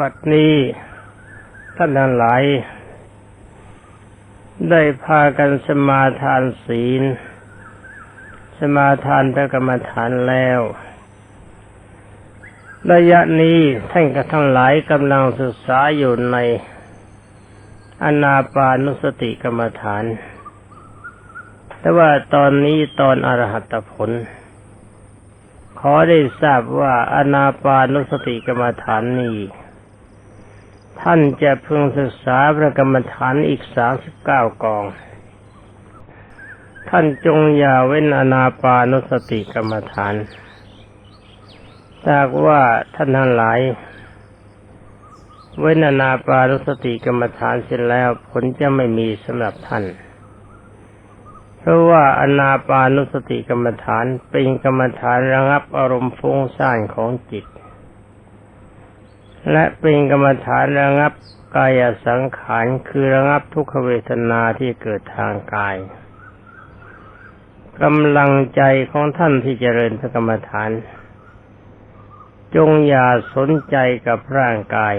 บัดนี้ท่านทั้งหลาย ได้พากันสมาทานศีล สมาทานพระกรรมฐานแล้ว ระยะนี้ท่านก็ทั้งหลายกำลังศึกษาอยู่ในอนาปานุสติกรรมฐาน แต่ว่าตอนนี้ตอนอรหัตผล ขอได้ทราบว่าอนาปานุสติกรรมฐานนี้ ท่านจะพึงศึกษาพระกรรมฐานอีกสามสิบเก้ากอง ท่านจงอย่าเว้นอนาปานุสติกรรมฐานถ้าว่าท่านทั้งหลาย เว้นอนาปานุสติกรรมฐานเสร็จแล้วผลจะไม่มีสำหรับท่าน เพราะว่าอนาปานุสติกรรมฐานเป็นกรรมฐานระงับอารมณ์ฟุ้งซ่านของจิต และเป็นกรรมฐานระงับกายสังขารคือระงับทุกขเวทนาที่เกิดทางกายกำลังใจของท่านที่เจริญพระกรรมฐาน จงอย่าสนใจกับร่างกาย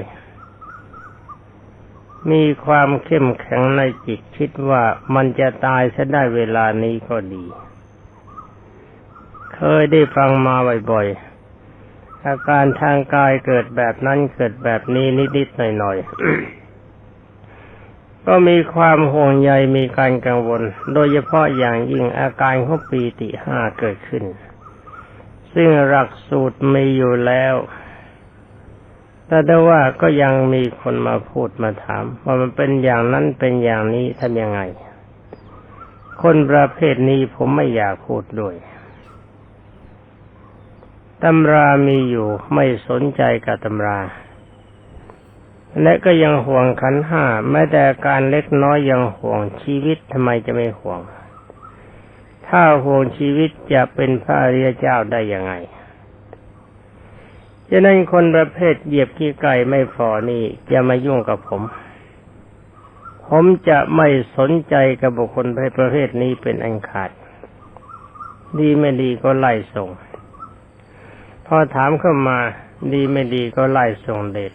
มีความเข้มแข็งในจิตคิดว่ามันจะตายซะได้เวลานี้ก็ดี เคยได้ฟังมาบ่อยๆ อาการทางกายเกิดแบบนั้นเกิดแบบนี้นิดๆหน่อยๆ ก็มีความห่วงใยมีการกังวล โดยเฉพาะอย่างยิ่งอาการของปีติห้าเกิดขึ้น ซึ่งหลักสูตรมีอยู่แล้วแต่ได้ว่าก็ยังมีคนมาพูดมาถามว่ามันเป็นอย่างนั้นเป็นอย่างนี้ทำยังไง คนประเภทนี้ผมไม่อยากพูดด้วย ตำรามีอยู่ไม่สนใจกับตำรา และก็ยังห่วงขันห้าแม้แต่การเล็กน้อยยังห่วงชีวิตทำไมจะไม่ห่วง ถ้าห่วงชีวิตจะเป็นพระอริยเจ้าได้ยังไงฉะนั้นคนประเภทเหยียบขี้ไก่ไม่พอนี่จะมายุ่งกับผม ผมจะไม่สนใจกับบุคคลประเภทนี้เป็นอันขาด ดีไม่ดีก็ไล่ส่ง พอถามเข้ามาดีไม่ดีก็ไล่ส่งเด็ด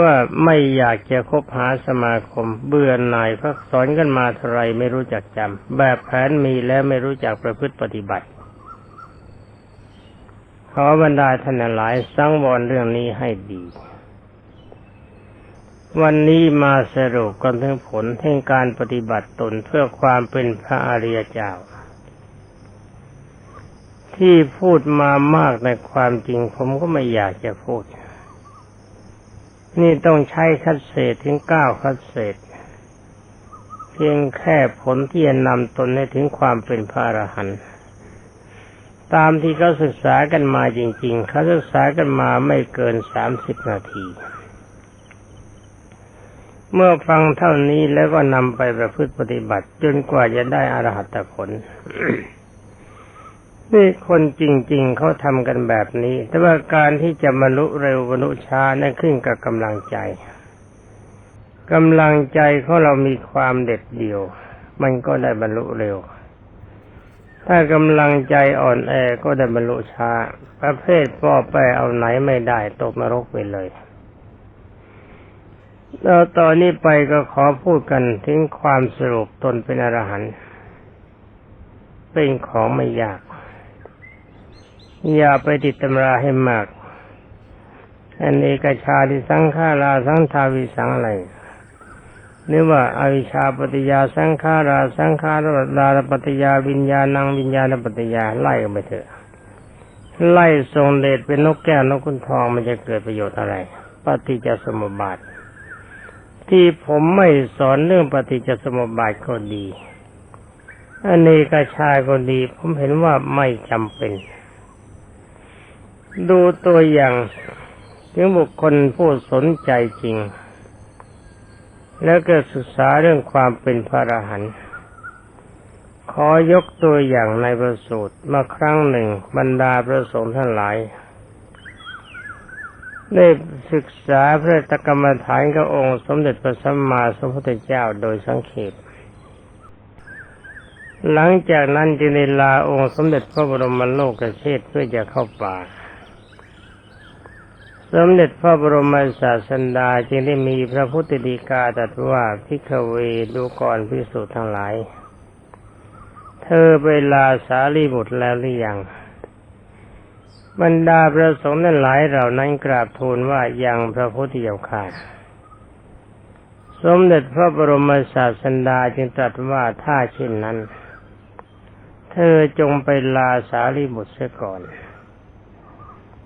ว่าไม่อยากจะคบหาสมาคม เบื่อหน่ายพักสอนกันมาเท่าไรไม่รู้จักจำแบบแผนมีแล้วไม่รู้จักประพฤติปฏิบัติ ขอบรรดาท่านหลายสังวรเรื่องนี้ให้ดี วันนี้มาสรุปกันถึงผลแห่งการปฏิบัติตนเพื่อความเป็นพระอริยเจ้า ที่พูดมามากในความจริง ผมก็ไม่อยากจะพูด นี่ต้องใช้คัดเศษถึงเก้าคัดเศษ เพียงแค่ผลที่จะนำตนให้ถึงความเป็นพระอรหันต์ตามที่เขาศึกษากันมาจริง ๆ เขาศึกษากันมาไม่เกินสามสิบนาที เมื่อฟังเท่านี้แล้วก็นำไปประพฤติปฏิบัติ จนกว่าจะได้อรหัตผล นี่คนจริง ๆเขาทำกันแบบนี้ แต่ว่าการที่จะบรรลุเร็วบรรลุช้านั่นขึ้นกับกำลังใจกำลังใจของเรามีความเด็ดเดี่ยว มันก็ได้บรรลุเร็ว ถ้ากำลังใจอ่อนแอก็ได้บรรลุช้า ประเภทป้อแปเอาไหนไม่ได้ตกนรกไปเลยแล้วตอนนี้ไปก็ขอพูดกันถึงความสรุปตนเป็นอรหันต์เป็นของไม่ยาก อย่าไปติดตำราให้มาก อันเอกชาที่สังขาราสังทาวิสังอะไรหรือว่าอาวิชาปฏิยาสังขาราสังขารดาปฏิยาวิญญาณังวิญญาณปฏิยาไล่กันไปเถอะ ไล่ทรงเดชเป็นนกแก้วนกขุนทองมันจะเกิดประโยชน์อะไร ปฏิจจสมุปบาท ที่ผมไม่สอนเรื่องปฏิจจสมุปบาทก็ดีอันกชายก็ดี ผมเห็นว่าไม่จำเป็น ดูตัวอย่างถึงบุคคลผู้สนใจจริง แล้วก็ศึกษาเรื่องความเป็นพระอรหันต์ขอยกตัวอย่างในประสูตรมาครั้งหนึ่งบรรดาพระสงฆ์ทั้งหลายได้ศึกษาพระตกรรมฐานกับองค์ สมเด็จพระสัมมาสัมพุทธเจ้าโดยสังเขปหลังจากนั้นจึงได้ลาองค์สมเด็จพระบรมโลกเชษเพื่อจะเข้าป่า สมเด็จพระบรมศาสดาจึงได้มีพระพุทธดีกาตรัสว่าพิกเวดูก่อนพิสูจน์ทั้งหลาย เธอเวลาสารีบุตรแล้วหรือยังบรรดาพระสงฆ์นั้นหลายเหล่านั้นกราบทูลว่ายังพระพุทธเจ้าค่ะสมเด็จพระบรมศาสดาจึงตรัสว่าถ้าเช่นนั้น เธอจงไปลาสารีบุตรเสียก่อน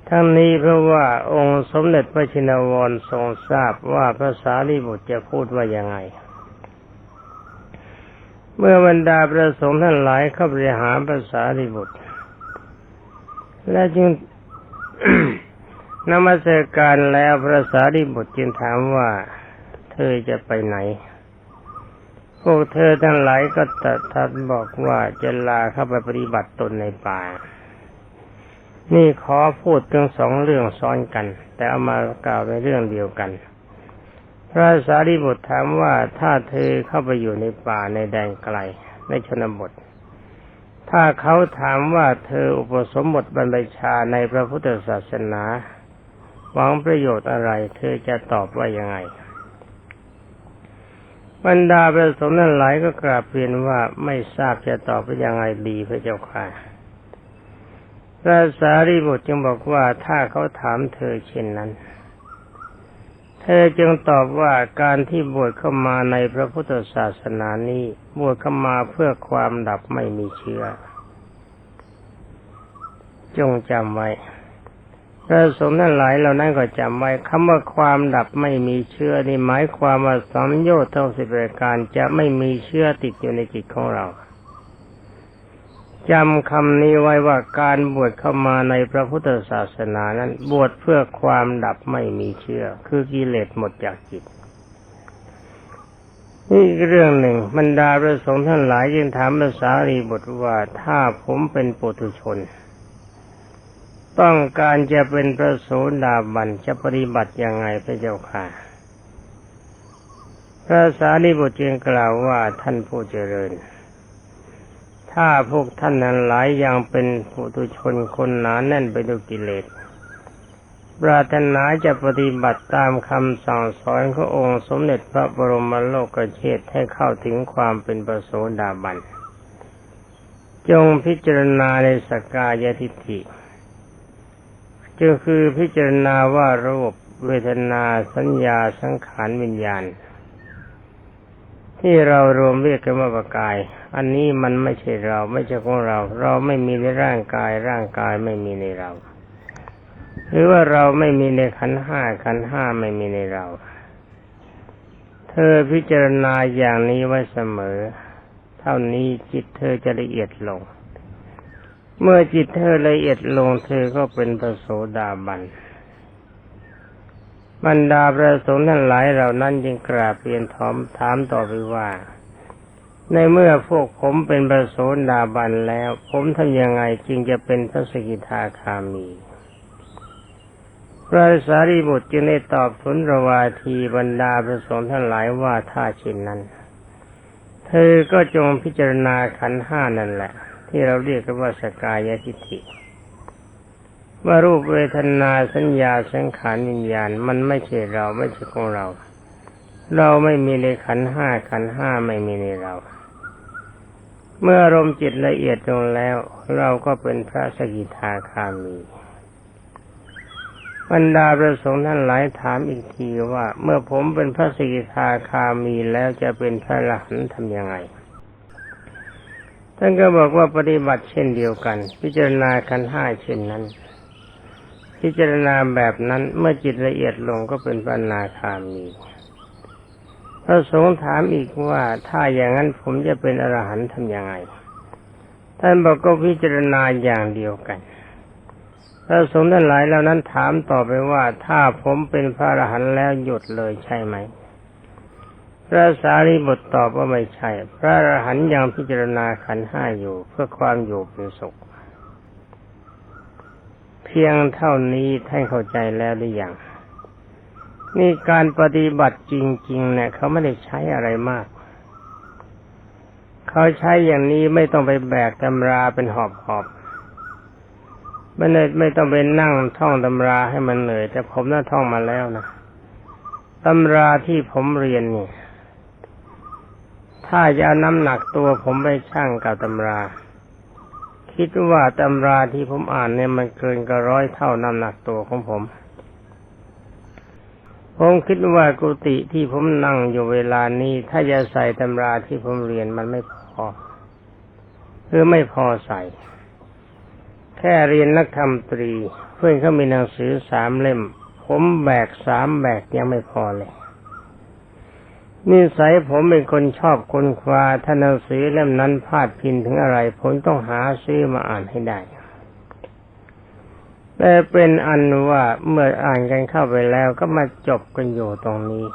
ทั้งนี้เพราะว่าองค์สมเด็จพระชินวรทรงทราบว่าพระสารีบุตรจะพูดว่ายังไง เมื่อบรรดาประสงค์ท่านหลายเข้าไปหาพระสารีบุตร และจึงนมัสการแล้วพระสารีบุตรจึงถามว่าเธอจะไปไหน พวกเธอทั้งหลายก็ตรัสทัดบอกว่าจะลาเข้าไปปฏิบัติตนในป่า นี่ขอพูดถึงสองเรื่องซ้อนกัน แต่เอามากล่าวในเรื่องเดียวกัน พระสารีบุตรถามว่าถ้าเธอเข้าไปอยู่ในป่าในแดนไกลในชนบท ถ้าเขาถามว่าเธออุปสมบทบรรพชาในพระพุทธศาสนา หวังประโยชน์อะไร เธอจะตอบว่ายังไงบรรดาประสงค์นั้นหลายก็กราบเรียนว่าไม่ทราบจะตอบว่ายังไงดีพระเจ้าค่ะ พระสารีบุตรจึงบอกว่าถ้าเขาถามเธอเช่นนั้น เธอจึงตอบว่าการที่บวชเข้ามาในพระพุทธศาสนานี้บวชเข้ามาเพื่อความดับไม่มีเชื้อ จงจำไว้พระสงฆ์ทั้งหลายเหล่านั้นก็จำไว้คำว่าความดับไม่มีเชื้อนี่หมายความว่าสัมโยชน์ทั้งสิบประการจะไม่มีเชื้อติดอยู่ในจิตของเรา จำคำนี้ไว้ว่าการบวชเข้ามาในพระพุทธศาสนานั้น บวชเพื่อความดับไม่มีเชื่อ คือกิเลสหมดจากจิต นี่เรื่องหนึ่งบรรดาพระสงฆ์ท่านหลายยังถามภาษารีบทว่าถ้าผมเป็นปุถุชน ต้องการจะเป็นพระโสดาบันจะปฏิบัติยังไงพระเจ้าค่ะพระสารีบุตรจึงกล่าวว่าท่านผู้เจริญ ถ้าพวกท่านนั้นหลายอยังเป็นปุถุชนคนหนาแน่นไปด้วยกิเลสปรารถนาจะปฏิบัติตามคำสั่งสอนขององค์สมเด็จพระบรมโลกเชษให้เข้าถึงความเป็นประโสดาบัน จงพิจารณาในสกกายทิฏฐิจึงคือพิจารณาว่ารูปเวทนาสัญญาสังขารวิญญาณ ที่เรารวมเรียกกันว่าปกาย อันนี้มันไม่ใช่เรา ไม่ใช่ของเรา เราไม่มีในร่างกาย ร่างกายไม่มีในเรา หรือว่าเราไม่มีในขันห้าขันห้าไม่มีในเรา เธอพิจารณาอย่างนี้ไว้เสมอ เท่านี้จิตเธอจะละเอียดลง เมื่อจิตเธอละเอียดลง เธอก็เป็นพระโสดาบันบรรดาพระสงฆ์ทั้งหลายเหล่านั้นจึงกราบเรียนถามถามต่อไปว่า ในเมื่อพวกผมเป็นพระโสดาบันแล้ว ผมทำยังไงจึงจะเป็นพระสกิทาคามี พระสารีบุตรจึงได้ตอบทุนระวาทีบรรดาพระสงฆ์ทั้งหลายว่าถ้าเช่นนั้น เธอก็จงพิจารณาขันห้านั่นแหละ ที่เราเรียกกันว่าสกายทิฏฐิว่ารูปเวทนาสัญญาสังขารวิญญาณมันไม่ใช่เราไม่ใช่ของเรา เราไม่มีในขันห้าขันห้าไม่มีในเรา เมื่ออารมณ์จิตละเอียดลงแล้ว เราก็เป็นพระสกิทาคามีบรรดาประสงค์ท่านหลายถามอีกทีว่า เมื่อผมเป็นพระสกิทาคามีแล้วจะเป็นพระอรหันทำยังไงท่านก็บอกว่าปฏิบัติเช่นเดียวกัน พิจารณาขันห้าเช่นนั้น พิจารณาแบบนั้นเมื่อจิตละเอียดลงก็เป็นพระนาคามี พระสงฆ์ถามอีกว่าถ้าอย่างนั้นผมจะเป็นอรหันต์ทำยังไง ท่านบอกก็พิจารณาอย่างเดียวกัน พระสงฆ์ท่านหลายเหล่านั้นถามต่อไปว่าถ้าผมเป็นพระอรหันต์แล้วหยุดเลยใช่ไหม พระสารีบุตรตอบว่าไม่ใช่ พระอรหันต์ยังพิจารณาขันห้าอยู่เพื่อความอยู่เป็นสุข เพียงเท่านี้ท่านเข้าใจแล้วหรือยัง นี่การปฏิบัติจริง ๆ เนี่ยเขาไม่ได้ใช้อะไรมาก เขาใช้อย่างนี้ไม่ต้องไปแบกตำราเป็นหอบหอบไม่ได้ไม่ต้องไปนั่งท่องตำราให้มันเหนื่อย แต่ผมน่าท่องมาแล้วนะตำราที่ผมเรียนเนี่ย ถ้าจะน้ำหนักตัวผมไปชั่งกับตำรา คิดว่าตำราที่ผมอ่านเนี่ยมันเกินกว่าร้อยเท่าน้ำหนักตัวของผม ผมคิดว่ากุฏิที่ผมนั่งอยู่เวลานี้ ถ้าจะใส่ตำราที่ผมเรียนมันไม่พอคือไม่พอใส่ แค่เรียนนักธรรมตรี เพื่อนเขามีหนังสือสามเล่ม ผมแบกสามแบกยังไม่พอเลยนิสัยผมเป็นคนชอบคนควาถ้าหนังสือเล่มนั้นพลาดพินถึงอะไร ผมต้องหาซื้อมาอ่านให้ได้ แต่เป็นอันว่าเมื่ออ่านกันเข้าไปแล้วก็มาจบกันอยู่ตรงนี้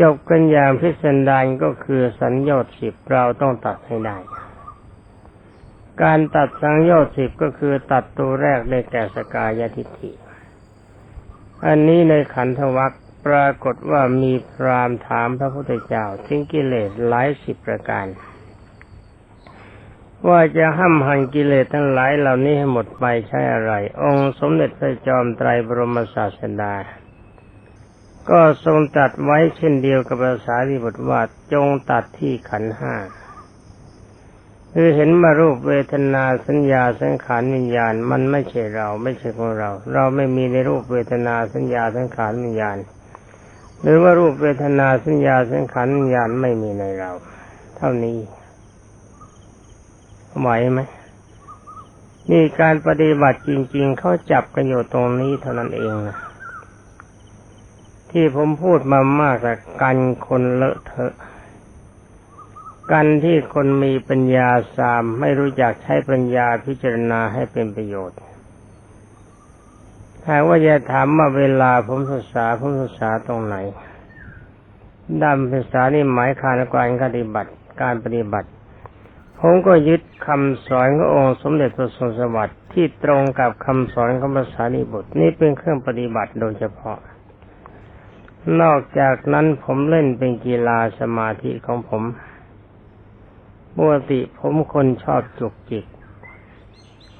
จบกันอย่างพิสดารก็คือสัญญาสิบเราต้องตัดให้ได้ การตัดสังโยชน์สิบก็คือตัดตัวแรกได้แก่สกายทิฏฐิ อันนี้ในขันธวัคปรากฏว่ามีพรามถามพระพุทธเจ้าถึงกิเลสหลายสิบประการ ว่าจะห้ามหันกิเลสทั้งหลายเหล่านี้ให้หมดไปใช่อะไร องค์สมเด็จพระจอมไตรบรมศาสดา ก็ทรงตัดไว้เช่นเดียวกับภาษาที่บทว่าจงตัดที่ขันห้าคือเห็นมารูปเวทนาสัญญาสังขารวิญญาณ มันไม่ใช่เรา ไม่ใช่ของเรา เราไม่มีในรูปเวทนาสัญญาสังขารวิญญาณ หรือว่ารูปเวทนาสัญญาสังขารวิญญาณไม่มีในเรา เท่านี้ ไหวไหมนี่การปฏิบัติจริง ๆ เขาจับกันอยู่ตรงนี้เท่านั้นเองนะที่ผมพูดมามากแต่กันคนเลอะเทอะ กันที่คนมีปัญญาสามไม่รู้จักใช้ปัญญาพิจารณาให้เป็นประโยชน์ถ้าว่าจะถามว่าเวลาผมศึกษาผมศึกษาตรงไหนด้านศึกษานี่หมายการการปฏิบัติการปฏิบัติ ผมก็ยึดคำสอนขององค์สมเด็จพระสุนสวัสดิ์ที่ตรงกับคำสอนของภาษานิบุตรนี่เป็นเครื่องปฏิบัติโดยเฉพาะ นอกจากนั้นผมเล่นเป็นกีฬาสมาธิของผมปกติผมคนชอบจุกจิก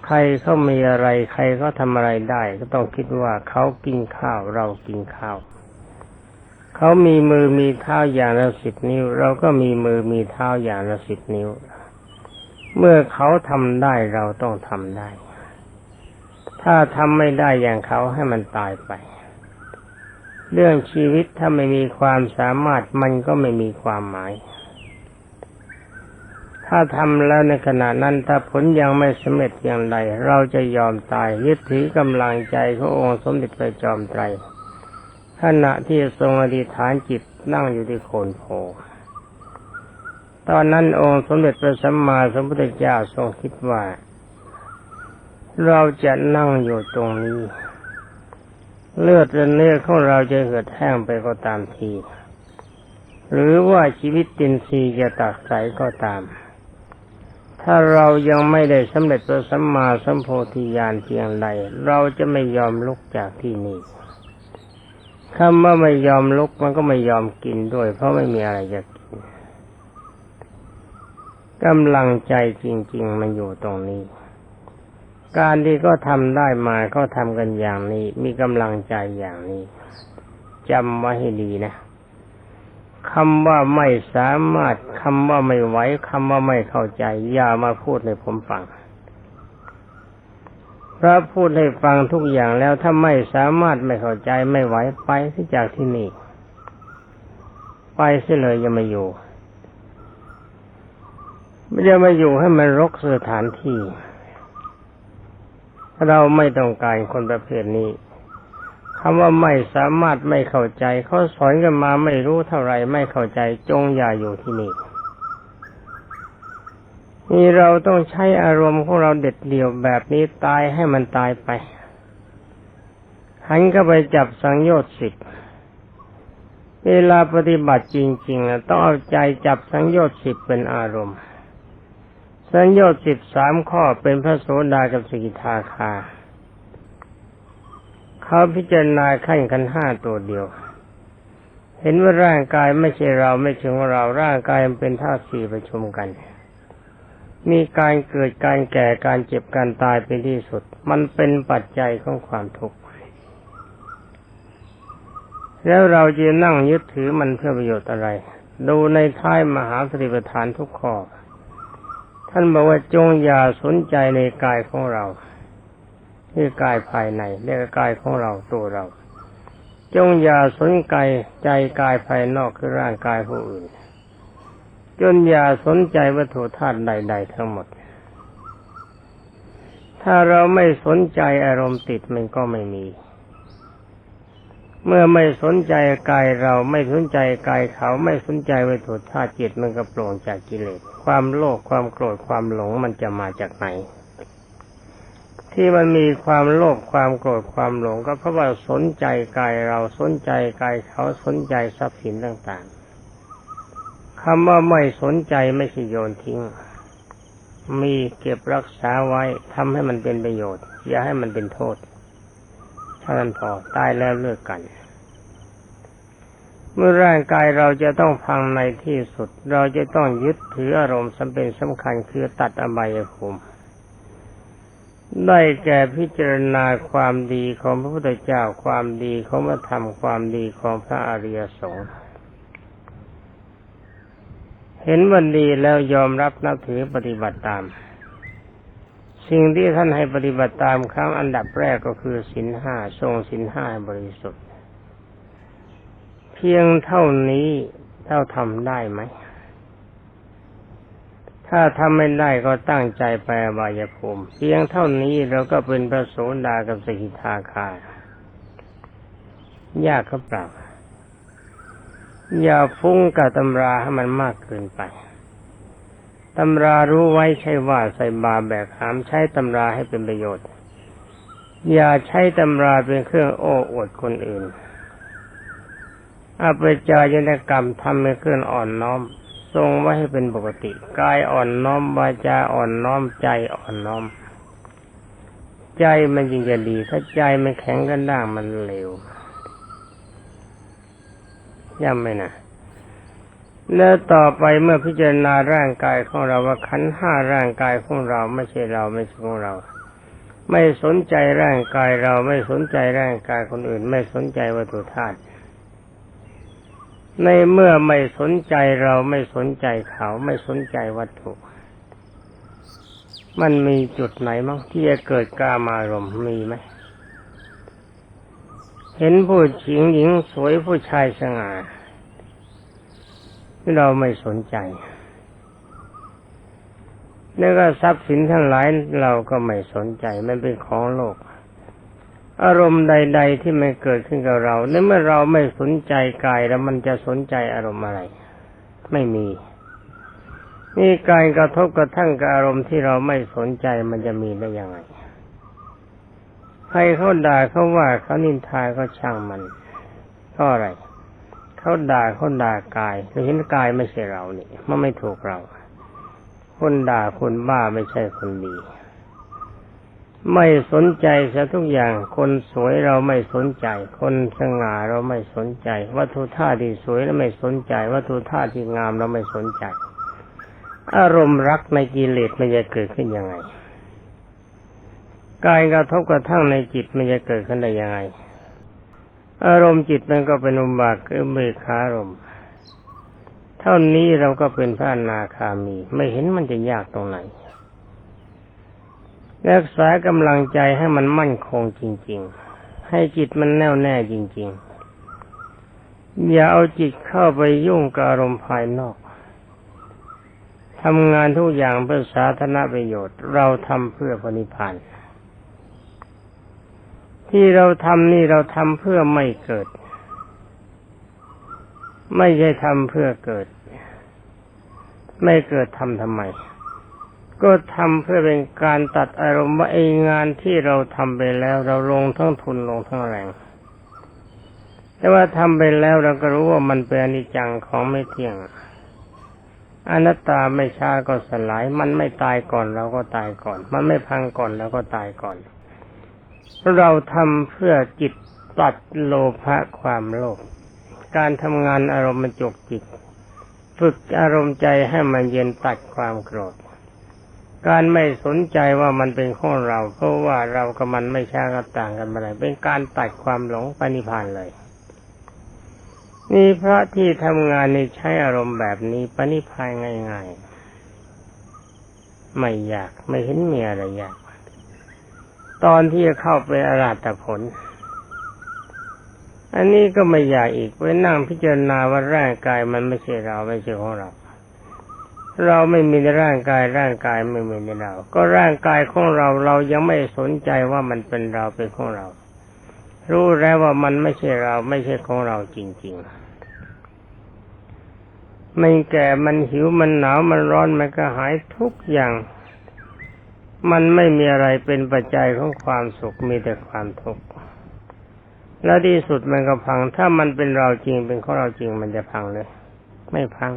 ใครเขามีอะไร ใครเขาทำอะไรได้ ก็ต้องคิดว่าเขากินข้าวเรากินข้าวเขามีมือมีเท้าอย่างละสิบนิ้ว เราก็มีมือมีเท้าอย่างละสิบนิ้ว เมื่อเขาทำได้เราต้องทำได้ ถ้าทำไม่ได้อย่างเขาให้มันตายไป เรื่องชีวิตถ้าไม่มีความสามารถมันก็ไม่มีความหมาย ถ้าทำแล้วในขณะนั้นถ้าผลยังไม่สำเร็จอย่างไร เราจะยอมตายยึดถือกำลังใจขององค์สมเด็จพระจอมไตรขณะที่ทรงอธิษฐานจิตนั่งอยู่ที่โคนโพ ตอนนั้นองค์สมเด็จพระสัมมาสัมพุทธเจ้าทรงคิดว่า เราจะนั่งอยู่ตรงนี้ เลือดและเนื้อของเราจะเหือดแห้งไปก็ตามที หรือว่าชีวิตตินซีจะตักใสก็ตาม ถ้าเรายังไม่ได้สำเร็จพระสัมมาสัมโพธิญาณเพียงใดเราจะไม่ยอมลุกจากที่นี่คำว่าไม่ยอมลุกมันก็ไม่ยอมกินด้วย เพราะไม่มีอะไรจะ กำลังใจจริง ๆ มันอยู่ตรงนี้ การที่ก็ทำได้มาก็ทำกันอย่างนี้ มีกำลังใจอย่างนี้จำไว้ให้ดีนะคำว่าไม่สามารถคำว่าไม่ไหวคำว่าไม่เข้าใจ อย่ามาพูดให้ผมฟังพระพูดให้ฟังทุกอย่างแล้วถ้าไม่สามารถไม่เข้าใจไม่ไหวไปที่จากที่นี่ ไปเสียเลยอย่ามาอยู่ ไม่จะมาอยู่ให้มันรกสถานที่ เราไม่ต้องการคนประเภทนี้คำว่าไม่สามารถไม่เข้าใจเขาสอนกันมาไม่รู้เท่าไรไม่เข้าใจจงอย่าอยู่ที่นี่นี่เราต้องใช้อารมณ์ของเราเด็ดเดี่ยวแบบนี้ตายให้มันตายไป หันก็ไปจับสังโยชน์สิบเวลาปฏิบัติจริงๆต้องเอาใจจับสังโยชน์สิบเป็นอารมณ์ สังโยชน์สิบสามข้อเป็นพระโสดากับสกิทาคา เขาพิจารณาขั้นขันห้าตัวเดียว เห็นว่าร่างกายไม่ใช่เราไม่ใช่ของเราร่างกายมันเป็นธาตุสี่ประชุมกัน มีการเกิดการแก่การเจ็บการตายเป็นที่สุด มันเป็นปัจจัยของความทุกข์แล้วเราจะนั่งยึดถือมันเพื่อประโยชน์อะไร ดูในท้ายมหาสติปัฏฐานทุกข้อ ท่านบอกว่าจงอย่าสนใจในกายของเราคือกายภายในเรียกกายของเราตัวเรา จงอย่าสนใจใจกายภายนอกคือร่างกายผู้อื่น จนอย่าสนใจวัตถุธาตุใด ๆ ทั้งหมด ถ้าเราไม่สนใจอารมณ์ติดมันก็ไม่มี เมื่อไม่สนใจกายเราไม่สนใจกายเขาไม่สนใจวัตถุธาตุจิตมันก็โปร่งจากกิเลสความโลภความโกรธความหลงมันจะมาจากไหน ที่มันมีความโลภความโกรธความหลง ก็เพราะว่าสนใจกายเราสนใจกายเขาสนใจทรัพย์สินต่างๆคำว่าไม่สนใจไม่ใช่โยนทิ้ง มีเก็บรักษาไว้ทำให้มันเป็นประโยชน์ อย่าให้มันเป็นโทษ ท่านั้นพอตายแล้วเลิกกัน เมื่อร่างกายเราจะต้องพังในที่สุด เราจะต้องยึดถืออารมณ์สำเป็นสำคัญคือตัดอบายภูมิได้แก่พิจารณาความดีของพระพุทธเจ้าความดีของพระธรรมความดีของพระอริยสงฆ์เห็นวันดีแล้วยอมรับนับถือปฏิบัติตาม สิ่งที่ท่านให้ปฏิบัติตามครั้งอันดับแรกก็คือสินห้าทรงสินห้าบริสุทธิ์ เพียงเท่านี้เท่าทำได้ไหม ถ้าทำไม่ได้ก็ตั้งใจไปอบายภูมิ เพียงเท่านี้เราก็เป็นพระโสดากับสกิทาคายากก็เปล่าอย่าฟุ้งกับตำราให้มันมากเกินไป ตำรารู้ไว้ใช่ว่าใส่บาแบกหามใช้ตำราให้เป็นประโยชน์ อย่าใช้ตำราเป็นเครื่องโอ้อวดคนอื่นอาปจายนกรรมทำให้เครื่องอ่อนน้อม ทรงไว้ให้เป็นปกติกายอ่อนน้อมวาจาอ่อนน้อมใจอ่อนน้อม ใจมันจึงจะดี ถ้าใจมันแข็งกันด้างมันเร็วย่ำไหมนะ แล้วต่อไปเมื่อพิจารณาร่างกายของเราว่าขันห้าร่างกายของเราไม่ใช่เราไม่ใช่ของเรา ไม่สนใจร่างกายเราไม่สนใจร่างกายคนอื่น ไม่สนใจวัตถุธาตุในเมื่อไม่สนใจเราไม่สนใจเขาไม่สนใจวัตถุ มันมีจุดไหนมั้งที่จะเกิดกามารมณ์มีไหมเห็นผู้หญิงหญิงสวยผู้ชายสง่า เราไม่สนใจ แล้วก็ทรัพย์สินทั้งหลายเราก็ไม่สนใจ มันเป็นของโลก อารมณ์ใด ๆ ที่มันเกิดขึ้นกับเราในเมื่อเราไม่สนใจกายแล้วมันจะสนใจอารมณ์อะไร ไม่มีนี่การกระทบกระทั่งกับอารมณ์ที่เราไม่สนใจมันจะมีได้ยังไง ใครเขาด่าเขาว่าเขานินทาเขาช่างมันก็อะไร เขาด่าเขาด่ากายเราเห็นกายไม่ใช่เรานี่มันไม่ถูกเรา คนด่าคนบ้าไม่ใช่คนดี ไม่สนใจเสียทุกอย่าง คนสวยเราไม่สนใจ คนสง่าเราไม่สนใจ วัตถุธาตุที่สวยเราไม่สนใจ วัตถุธาตุที่งามเราไม่สนใจ อารมณ์รักในกิเลสมันจะเกิดขึ้นยังไง การกระทบกระทั่งในจิตมันจะเกิดขึ้นได้ยังไง อารมณ์จิตมันก็เป็นอุบาทคือเมฆขารมณ์เท่านี้เราก็เป็นพระนาคามี ไม่เห็นมันจะยากตรงไหน รักษากำลังใจให้มันมั่นคงจริง ๆ ให้จิตมันแน่วแน่จริง ๆ อย่าเอาจิตเข้าไปยุ่งกับอารมณ์ภายนอกทำงานทุกอย่างเพื่อสาธารณประโยชน์ เราทำเพื่อพระนิพพาน ที่เราทำนี่เราทำเพื่อไม่เกิด ไม่ใช่ทำเพื่อเกิด ไม่เกิดทำทำไม ก็ทำเพื่อเป็นการตัดอารมณ์ว่าไอ้งานที่เราทำไปแล้ว เราลงทั้งทุนลงทั้งแรงแต่ว่าทำไปแล้วเราก็รู้ว่ามันเป็นอนิจจังของไม่เที่ยงอนัตตาไม่ช้าก็สลาย มันไม่ตายก่อนเราก็ตายก่อน มันไม่พังก่อนเราก็ตายก่อน เราทำเพื่อจิตตัดโลภะความโลภการทำงานอารมณ์จกจิต ฝึกอารมณ์ใจให้มันเย็นตัดความโกรธ การไม่สนใจว่ามันเป็นของเรา เพราะว่าเรากับมันไม่ใช่กันต่างกันอะไรเป็นการตัดความหลงปณิพานเลยนี่พระที่ทำงานในใช้อารมณ์แบบนี้ปณิพานง่าย ๆ ไม่ยากไม่เห็นมีอะไรยาก ตอนที่จะเข้าไปอาราธผล อันนี้ก็ไม่ยากอีกไว้นั่งพิจารณาว่าร่างกายมันไม่ใช่เราไม่ใช่ของเรา เราไม่มีในร่างกายร่างกายไม่มีในเรา ก็ร่างกายของเราเรายังไม่สนใจว่ามันเป็นเราเป็นของเรา รู้แล้วว่ามันไม่ใช่เราไม่ใช่ของเราจริงๆไม่แก่ มันหิว มันหนาว มันร้อน มันก็หายทุกอย่าง มันไม่มีอะไรเป็นปัจจัยของความสุขมีแต่ความทุกข์แล้วที่สุดมันก็พัง ถ้ามันเป็นเราจริงเป็นของเราจริงมันจะพังเลย ไม่พัง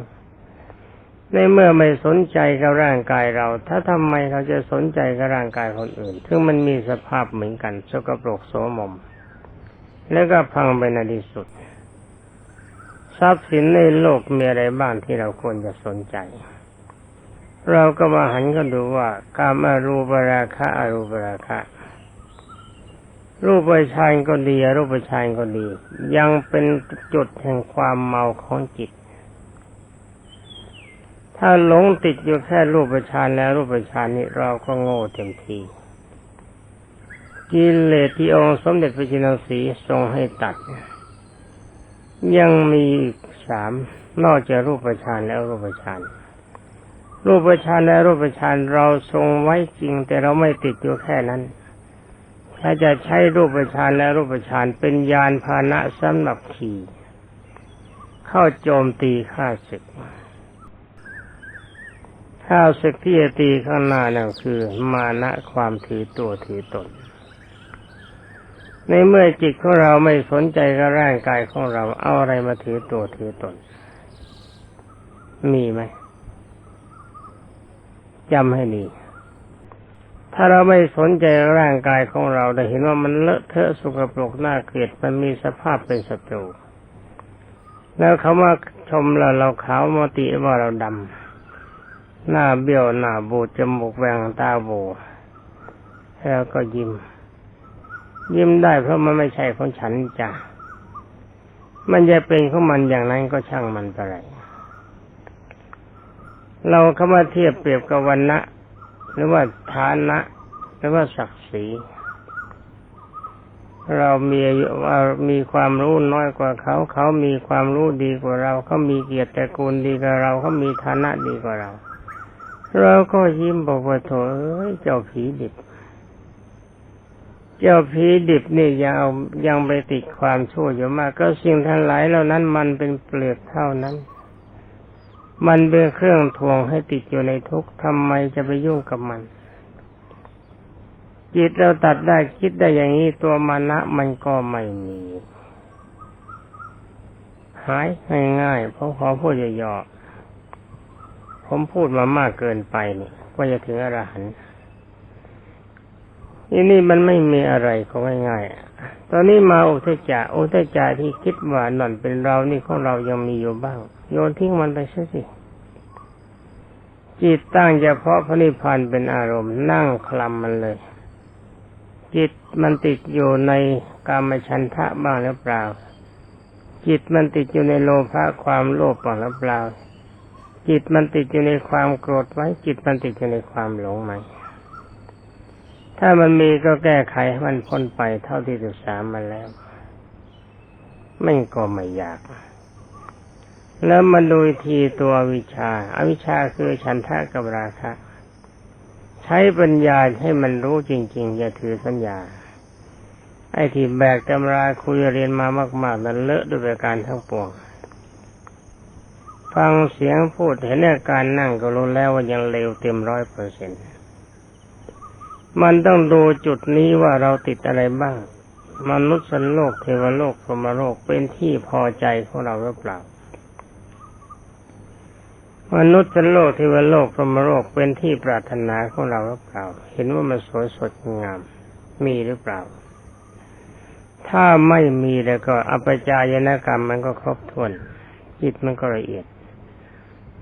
ในเมื่อไม่สนใจกับร่างกายเรา ถ้าทำไมเราจะสนใจกับร่างกายคนอื่น ซึ่งมันมีสภาพเหมือนกันสกปรกโสมม แล้วก็พังไปในที่สุด ทรัพย์สินในโลกมีอะไรบ้างที่เราควรจะสนใจ เราก็มาหันกันดูว่า การอารูปราคะอารูปราคะ รูปฌานก็ดีอรูปฌานก็ดี ยังเป็นจุดแห่งความเมาของจิต ถ้าหลงติดอยู่แค่รูปฌานแล้วรูปฌานนี้เราก็โง่เต็มทีกิเลสที่องค์สมเด็จพระจินสีทรงให้ตัด ยังมีอีกสามนอกจากรูปฌานแล้วรูปฌาน รูปฌานและรูปฌานเราทรงไว้จริง แต่เราไม่ติดอยู่แค่นั้น ถ้าจะใช้รูปฌานและรูปฌานเป็นยานพาหนะสำหรับขี่เข้าโจมตีข้าศึกข้าศึกที่จะตีข้างหน้านั่นคือ มานะความถือตัวถือตน ในเมื่อจิตของเราไม่สนใจกับร่างกายของเราเอาอะไรมาถือตัวถือตน มีไหม จำให้ดีถ้าเราไม่สนใจร่างกายของเราแต่เห็นว่ามันเลอะเทอะสกปรกน่าเกลียดมันมีสภาพเป็นศัตรูแล้วเขามาชมเราเราขาวมาติว่าเราดำหน้าเบี้ยวหน้าบูดจมูกแหวงตาโบแล้วก็ยิ้ม ยิ้มได้เพราะมันไม่ใช่ของฉันจ้ะมันจะเป็นของมันอย่างนั้นก็ช่างมันไปเลย เราเข้ามาเทียบเปรียบกับวันนะหรือว่าฐานะ หรือว่าศักดิ์ศรีเรามีว่ามีความรู้น้อยกว่าเขา เขามีความรู้ดีกว่าเรา เขามีเกียรติตระกูลดีกว่าเรา เขามีฐานะดีกว่าเรา เราก็ยิ้มบอกว่าโถเอ้ยเจ้าผีดิบ เจ้าผีดิบนี่ยังเอายังไปติดความชั่วอยู่มาก ก็สิ่งทั้งหลายเหล่านั้นมันเป็นเปลือกเท่านั้น มันเป็นเครื่องทวงให้ติดอยู่ในทุกข์ทำไมจะไปยุ่งกับมัน จิตเราตัดได้คิดได้อย่างนี้ตัวมานะมันก็ไม่มีหายง่ายๆผมขอพูดย่อๆผมพูดมามากเกินไปนี่ก็จะถึงอรหันต์นี่นี่มันไม่มีอะไรของง่ายๆตอนนี้มาอุทจาอุทจาที่คิดว่าหน่อนเป็นเรานี่ของเรายังมีอยู่บ้าง โยนทิ้งมันไปซะสิจิตตั้งเฉพาะพระนิพพานเป็นอารมณ์นั่งคลำมันเลย จิตมันติดอยู่ในกามฉันทะบ้างหรือเปล่า จิตมันติดอยู่ในโลภะความโลภบ้างหรือเปล่า จิตมันติดอยู่ในความโกรธไว้ จิตมันติดอยู่ในความหลงไหมถ้ามันมีก็แก้ไขให้มันพ้นไปเท่าที่ศึกษามาแล้ว ไม่ก็ไม่ยาก แล้วมาดูทีตัววิชาอาวิชาคือฉันทะกับราคะ ใช้ปัญญาให้มันรู้จริง ๆ อย่าถือสัญญา ไอ้ที่แบกตำราคุยเรียนมามาก ๆ นั้นเลอะด้วยประการทั้งปวง ฟังเสียงพูดเห็นอาการนั่งก็รู้แล้วว่ายังเลวเต็มร้อยเปอร์เซ็นต์มันต้องดูจุดนี้ว่าเราติดอะไรบ้าง มนุษย์สันโลกเทวโลกพรหมโลกเป็นที่พอใจของเราหรือเปล่า มนุษย์สันโลกเทวโลกพรหมโลกเป็นที่ปรารถนาของเราหรือเปล่า เห็นว่ามันสวยสดงาม มีหรือเปล่า ถ้าไม่มีแล้วก็อปจายนกรรมมันก็ครบถ้วน จิตมันก็ละเอียด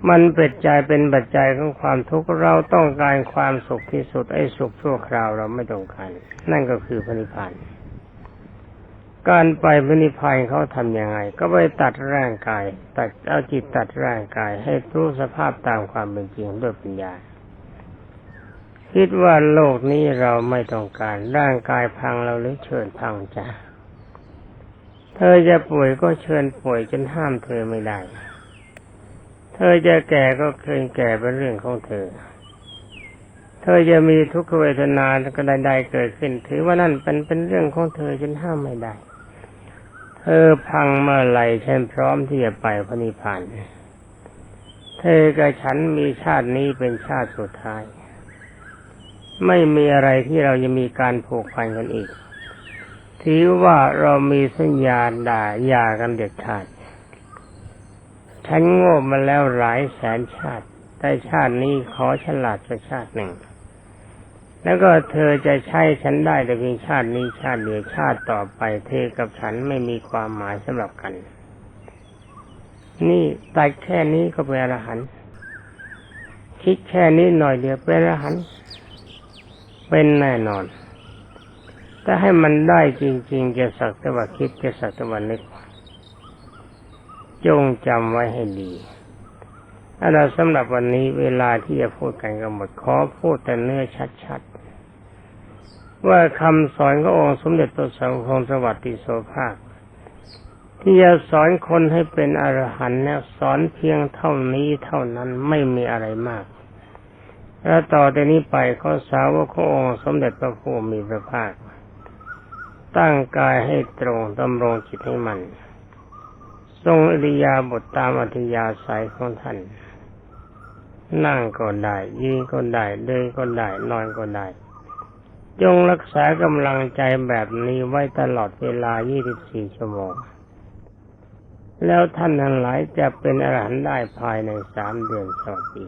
มันเป็นใจเป็นปัจจัยของความทุกข์เราต้องการความสุขที่สุดไอ้สุขชั่วคราวเราไม่ต้องการนั่นก็คือพระนิพพาน การไปพระนิพพานเขาทำยังไง ก็ไปตัดร่างกาย ตัดเอาจิตตัดร่างกาย ให้รู้สภาพตามความเป็นจริงด้วยปัญญา คิดว่าโลกนี้เราไม่ต้องการ ร่างกายพังเราหรือเชิญพังจ้ะเธอจะป่วยก็เชิญป่วยจนห้ามเธอไม่ได้ เธอจะแก่ก็เคยแก่เป็นเรื่องของเธอ เธอจะมีทุกขเวทนาก็ใดๆเกิดขึ้น ถือว่านั่นเป็นเป็นเรื่องของเธอจนห้ามไม่ได้ เธอพังเมื่อไรฉันพร้อมที่จะไปพระนิพพาน เธอกับฉันมีชาตินี้เป็นชาติสุดท้าย ไม่มีอะไรที่เราจะมีการผูกพันกันอีก ถือว่าเรามีสัญญาด่าหย่ากันเด็ดขาด ฉันโง่มาแล้วหลายแสนชาติ แต่ชาตินี้ขอฉลาดสักชาติหนึ่ง แล้วก็เธอจะใช้ฉันได้แต่เพียงชาตินี้ชาติเดียวชาติต่อไปเธอกับฉันไม่มีความหมายสำหรับกัน นี่ตัดแค่นี้ก็เป็นอรหันต์คิดแค่นี้หน่อยเดียวเป็นอรหันต์เป็นแน่นอน ถ้าให้มันได้จริง ๆ จะสักแต่ว่าคิดจะสักแต่ว่านึกจงจำไว้ให้ดีอันเราสำหรับวันนี้เวลาที่จะพูดกันก็หมดขอพูดแต่เนื้อชัด ว่าคำสอนขององค์สมเด็จพระสังฆสวัสดิโสภาค ที่จะสอนคนให้เป็นอรหันต์เนี่ยสอนเพียงเท่านี้เท่านั้นไม่มีอะไรมากแล้วต่อแต่นี้ไปข้อสาวกขององค์สมเด็จพระผู้มีพระภาค ตั้งกายให้ตรงดำรงจิตให้มัน ทรงอริยาบทตามอัธยาศัยของท่าน นั่งก็ได้ยืนก็ได้เดินก็ได้นอนก็ได้ จงรักษากำลังใจแบบนี้ไว้ตลอดเวลา 24 ชั่วโมง แล้วท่านทั้งหลายจะเป็นอรหันต์ได้ภายในสามเดือนสองปี